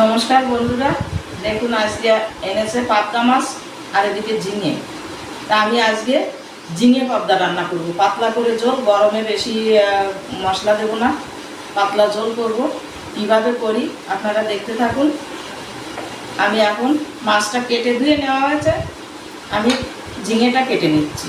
নমস্কার বন্ধুরা। দেখুন, আজকে এনেছে পাতলা মাছ আর এদিকে ঝিঙে। তা আমি আজকে ঝিঙে পাবদা রান্না করব। পাতলা করে ঝোল, গরমে বেশি মশলা দেবো না। পাতলা ঝোল করব। কীভাবে করি আপনারা দেখতে থাকুন। আমি এখন মাছটা কেটে ধুয়ে নেওয়া হয়েছে। আমি ঝিঙেটা কেটে নিচ্ছি।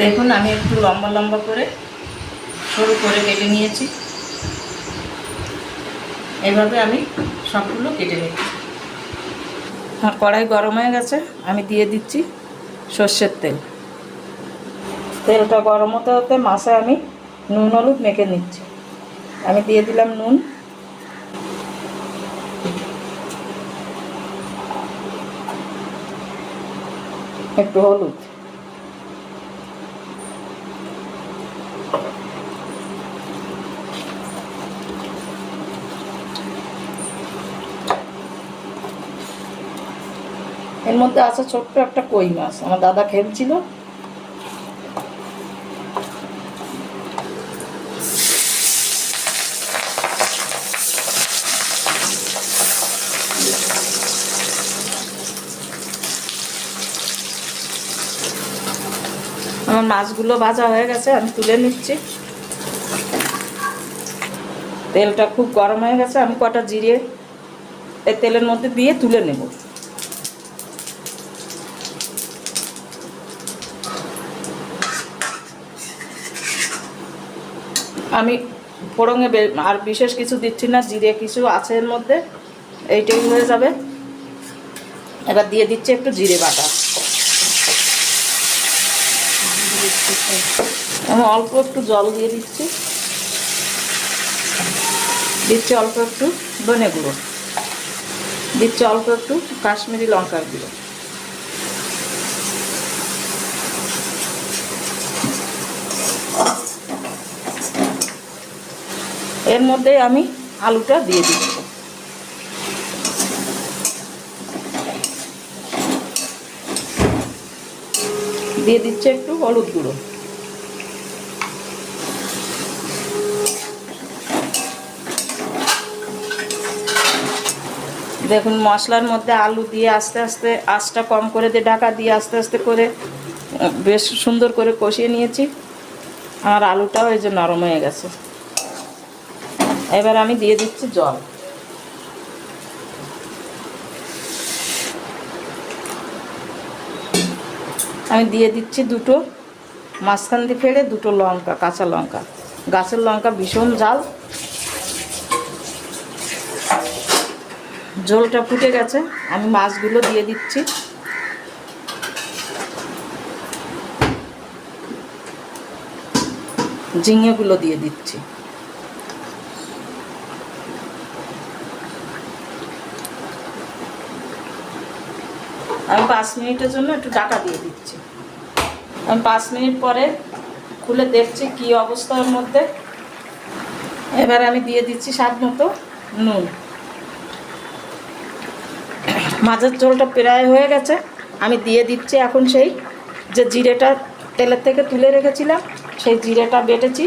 দেখুন, আমি একটু লম্বা লম্বা করে সরু করে কেটে নিয়েছি। এভাবে আমি সবগুলো কেটে নিচ্ছি। আর কড়াই গরম হয়ে গেছে, আমি দিয়ে দিচ্ছি সর্ষের তেল। তেলটা গরম হতে হতে মাছে আমি নুন, হলুদ মেখে নিচ্ছি। আমি দিয়ে দিলাম নুন। একটু হলুদ। এর মধ্যে আছে ছোট্ট একটা কই মাছ, আমার দাদা খেলছিল। আমার মাছগুলো ভাজা হয়ে গেছে, আমি তুলে নিচ্ছি। তেলটা খুব গরম হয়ে গেছে, আমি কটা জিরে এই তেলের মধ্যে দিয়ে তুলে নেব। আমি ফোড়ঙে আর বিশেষ কিছু দিচ্ছি না, জিরে কিছু আছে এর মধ্যে, এইটাই হয়ে যাবে। এবার দিয়ে দিচ্ছি একটু জিরে বাটা। আমি অল্প একটু জল দিয়ে দিচ্ছি। দিচ্ছি অল্প একটু ধনে গুঁড়ো। দিচ্ছি অল্প একটু কাশ্মীরি লঙ্কার গুঁড়ো। এর মধ্যে আমি আলুটা দিয়ে দিচ্ছি দিয়ে দিচ্ছে একটু হলুদ গুঁড়ো। দেখুন, মশলার মধ্যে আলু দিয়ে আস্তে আস্তে আঁচটা কম করে দিয়ে ঢাকা দিয়ে আস্তে আস্তে করে, বেশ সুন্দর করে কষিয়ে নিয়েছি। আর আলুটাও এই যে নরম হয়ে গেছে। এবার আমি দিয়ে দিচ্ছি জল। আমি দিয়ে দিচ্ছি দুটো মাঝখান দিয়ে ফেলে দুটো লঙ্কা, কাঁচা লঙ্কা। গাছের লঙ্কা ভীষণ জাল ঝোলটা ফুটে গেছে, আমি মাছগুলো দিয়ে দিচ্ছি। ঝিঙেগুলো দিয়ে দিচ্ছি। আমি পাঁচ মিনিটের জন্য একটু ঢাকা দিয়ে দিচ্ছি। আমি পাঁচ মিনিট পরে খুলে দেখছি কি অবস্থার মধ্যে। এবার আমি দিয়ে দিচ্ছি স্বাদ মতো নুন। মাছের ঝোলটা প্রায় হয়ে গেছে। আমি দিয়ে দিচ্ছি এখন সেই যে জিরেটা তেলের থেকে তুলে রেখেছিলাম, সেই জিরেটা বেটেছি।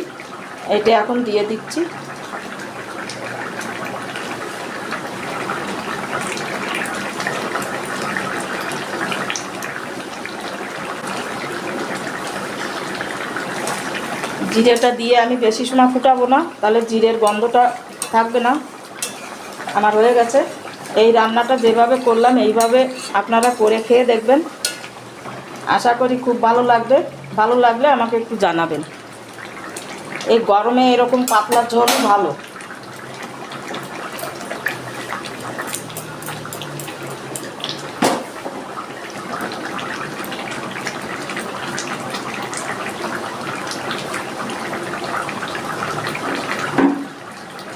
এটা এখন দিয়ে দিচ্ছি। জিরেটা দিয়ে আমি বেশি সোনা ফুটাবো না, তাহলে জিরের গন্ধটা থাকবে না। আমার হয়ে গেছে। এই রান্নাটা যেভাবে করলাম, এইভাবে আপনারা করে খেয়ে দেখবেন। আশা করি খুব ভালো লাগবে। ভালো লাগলে আমাকে একটু জানাবেন। এই গরমে এরকম পাতলা ঝোল ভালো।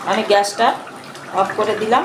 আমি গ্যাসটা অফ করে দিলাম।